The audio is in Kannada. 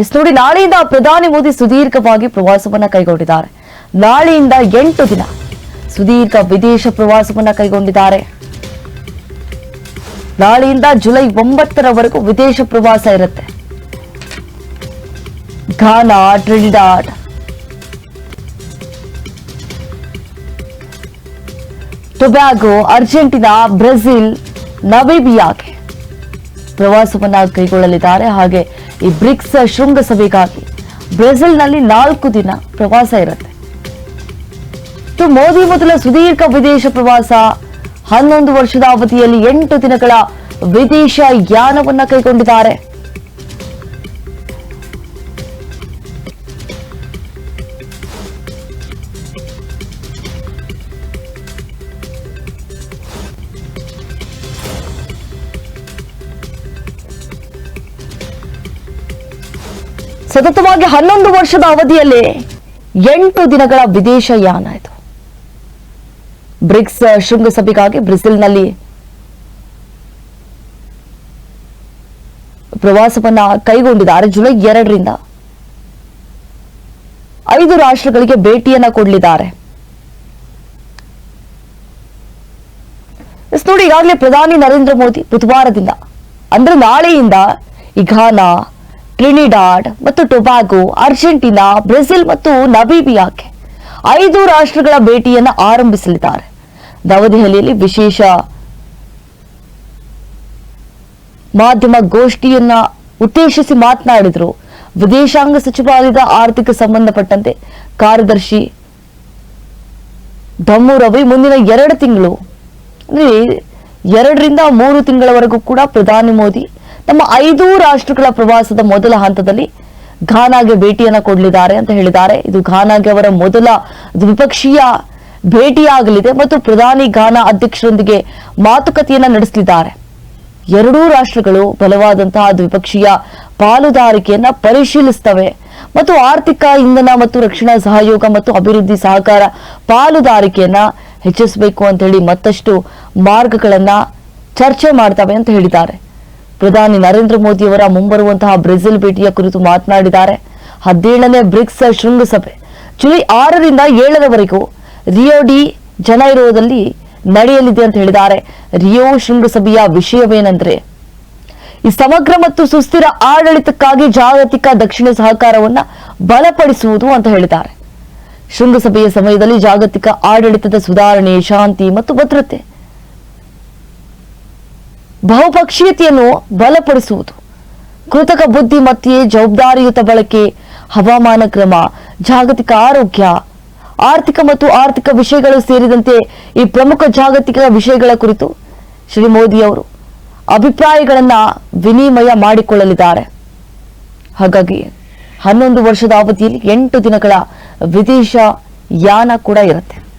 ಎಸ್ ನೋಡಿ, ನಾಳೆಯಿಂದ ಪ್ರಧಾನಿ ಮೋದಿ ಸುದೀರ್ಘವಾಗಿ ಪ್ರವಾಸವನ್ನ ಕೈಗೊಂಡಿದ್ದಾರೆ. ನಾಳೆಯಿಂದ ಎಂಟು ದಿನ ಸುದೀರ್ಘ ವಿದೇಶ ಪ್ರವಾಸವನ್ನ ಕೈಗೊಂಡಿದ್ದಾರೆ. ನಾಳೆಯಿಂದ ಜುಲೈ ಒಂಬತ್ತರವರೆಗೂ ವಿದೇಶ ಪ್ರವಾಸ ಇರುತ್ತೆ. Ghana, Trinidad. Tobago, Argentina, Brazil ನವೀಬಿಯಾಗೆ ಪ್ರವಾಸವನ್ನ ಕೈಗೊಳ್ಳಲಿದ್ದಾರೆ. ಹಾಗೆ ಈ ಬ್ರಿಕ್ಸ್ ಶೃಂಗಸಭೆಗಾಗಿ ಬ್ರೆಜಿಲ್ನಲ್ಲಿ ನಾಲ್ಕು ದಿನ ಪ್ರವಾಸ ಇರುತ್ತೆ. ಮೋದಿ ಮೊದಲ ಸುದೀರ್ಘ ವಿದೇಶ ಪ್ರವಾಸ ಹನ್ನೊಂದು ವರ್ಷದ ಅವಧಿಯಲ್ಲಿ ಎಂಟು ದಿನಗಳ ವಿದೇಶ ಯಾನವನ್ನ ಕೈಗೊಂಡಿದ್ದಾರೆ. ಸತತವಾಗಿ ಹನ್ನೊಂದು ವರ್ಷದ ಅವಧಿಯಲ್ಲಿ ಎಂಟು ದಿನಗಳ ವಿದೇಶ ಯಾನ ಇದು. ಬ್ರಿಕ್ಸ್ ಶೃಂಗಸಭೆಗಾಗಿ ಬ್ರೆಜಿಲ್ನಲ್ಲಿ ಪ್ರವಾಸವನ್ನ ಕೈಗೊಂಡಿದ್ದಾರೆ ಜುಲೈ ಎರಡರಿಂದ ಐದು ರಾಷ್ಟ್ರಗಳಿಗೆ ಭೇಟಿಯನ್ನ ಕೊಡಲಿದ್ದಾರೆ. ನೋಡಿ, ಈಗಾಗಲೇ ಪ್ರಧಾನಿ ನರೇಂದ್ರ ಮೋದಿ ಬುಧವಾರದಿಂದ, ಅಂದ್ರೆ ನಾಳೆಯಿಂದ ಈ ಘಾನಾ ಟ್ರಿನಿಡಾಡ್ ಮತ್ತು ಟೊಬಾಗೊ ಅರ್ಜೆಂಟೀನಾ ಬ್ರೆಜಿಲ್ ಮತ್ತು ನಬೀಬಿಯಾಕ್ಕೆ ಐದು ರಾಷ್ಟ್ರಗಳ ಭೇಟಿಯನ್ನು ಆರಂಭಿಸಲಿದ್ದಾರೆ. ನವದೆಹಲಿಯಲ್ಲಿ ವಿಶೇಷ ಮಾಧ್ಯಮ ಗೋಷ್ಠಿಯನ್ನ ಉದ್ದೇಶಿಸಿ ಮಾತನಾಡಿದರು. ವಿದೇಶಾಂಗ ಸಚಿವಾಲಯದ ಆರ್ಥಿಕ ಸಂಬಂಧಪಟ್ಟಂತೆ ಕಾರ್ಯದರ್ಶಿ ದಮ್ಮು ರವಿ ಮುಂದಿನ ಎರಡು ತಿಂಗಳು, ಅಂದ್ರೆ ಎರಡರಿಂದ ಮೂರು ತಿಂಗಳವರೆಗೂ ಕೂಡ ಪ್ರಧಾನಿ ಮೋದಿ ತಮ್ಮ ಐದು ರಾಷ್ಟ್ರಗಳ ಪ್ರವಾಸದ ಮೊದಲ ಹಂತದಲ್ಲಿ ಘಾನಾಗೆ ಭೇಟಿಯನ್ನು ಕೊಡಲಿದ್ದಾರೆ ಅಂತ ಹೇಳಿದ್ದಾರೆ. ಇದು ಘಾನಾಗೆ ಅವರ ಮೊದಲ ದ್ವಿಪಕ್ಷೀಯ ಭೇಟಿಯಾಗಲಿದೆ ಮತ್ತು ಪ್ರಧಾನಿ ಘಾನಾ ಅಧ್ಯಕ್ಷರೊಂದಿಗೆ ಮಾತುಕತೆಯನ್ನ ನಡೆಸಲಿದ್ದಾರೆ. ಎರಡೂ ರಾಷ್ಟ್ರಗಳು ಬಲವಾದಂತಹ ದ್ವಿಪಕ್ಷೀಯ ಪಾಲುದಾರಿಕೆಯನ್ನ ಪರಿಶೀಲಿಸುತ್ತವೆ ಮತ್ತು ಆರ್ಥಿಕ ಇಂಧನ ಮತ್ತು ರಕ್ಷಣಾ ಸಹಯೋಗ ಮತ್ತು ಅಭಿವೃದ್ಧಿ ಸಹಕಾರ ಪಾಲುದಾರಿಕೆಯನ್ನ ಹೆಚ್ಚಿಸಬೇಕು ಅಂತ ಹೇಳಿ ಮತ್ತಷ್ಟು ಮಾರ್ಗಗಳನ್ನ ಚರ್ಚೆ ಮಾಡ್ತವೆ ಅಂತ ಹೇಳಿದ್ದಾರೆ. ಪ್ರಧಾನಿ ನರೇಂದ್ರ ಮೋದಿಯವರ ಮುಂಬರುವಂತಹ ಬ್ರೆಜಿಲ್ ಭೇಟಿಯ ಕುರಿತು ಮಾತನಾಡಿದ್ದಾರೆ. ಹದಿನೇಳನೇ ಬ್ರಿಕ್ಸ್ ಶೃಂಗಸಭೆ. ಜುಲೈ ಆರರಿಂದ ಏಳರವರೆಗೂ ರಿಯೋ ಡಿ ಜನೈರೋದಲ್ಲಿ ನಡೆಯಲಿದೆ ಅಂತ ಹೇಳಿದ್ದಾರೆ. ರಿಯೋ ಶೃಂಗಸಭೆಯ ವಿಷಯವೇನೆಂದರೆ, ಈ ಸಮಗ್ರ ಮತ್ತು ಸುಸ್ಥಿರ ಆಡಳಿತಕ್ಕಾಗಿ ಜಾಗತಿಕ ದಕ್ಷಿಣ ಸಹಕಾರವನ್ನ ಬಲಪಡಿಸುವುದು ಅಂತ ಹೇಳಿದ್ದಾರೆ. ಶೃಂಗಸಭೆಯ ಸಮಯದಲ್ಲಿ ಜಾಗತಿಕ ಆಡಳಿತದ ಸುಧಾರಣೆ, ಶಾಂತಿ ಮತ್ತು ಭದ್ರತೆ ಬಹುಪಕ್ಷೀಯತೆಯನ್ನು ಬಲಪಡಿಸುವುದು. ಕೃತಕ ಬುದ್ಧಿಮತ್ತೆ ಜವಾಬ್ದಾರಿಯುತ ಬಳಕೆ, ಹವಾಮಾನ ಕ್ರಮ, ಜಾಗತಿಕ ಆರೋಗ್ಯ, ಆರ್ಥಿಕ ಮತ್ತು ಆರ್ಥಿಕ ವಿಷಯಗಳು ಸೇರಿದಂತೆ ಈ ಪ್ರಮುಖ ಜಾಗತಿಕ ವಿಷಯಗಳ ಕುರಿತು ಶ್ರೀ ಮೋದಿ ಅವರು ಅಭಿಪ್ರಾಯಗಳನ್ನ ವಿನಿಮಯ ಮಾಡಿಕೊಳ್ಳಲಿದ್ದಾರೆ. ಹಾಗಾಗಿ ಹನ್ನೊಂದು ವರ್ಷದ ಅವಧಿಯಲ್ಲಿ ಎಂಟು ದಿನಗಳ ವಿದೇಶ ಯಾನ ಕೂಡ ಇರುತ್ತೆ.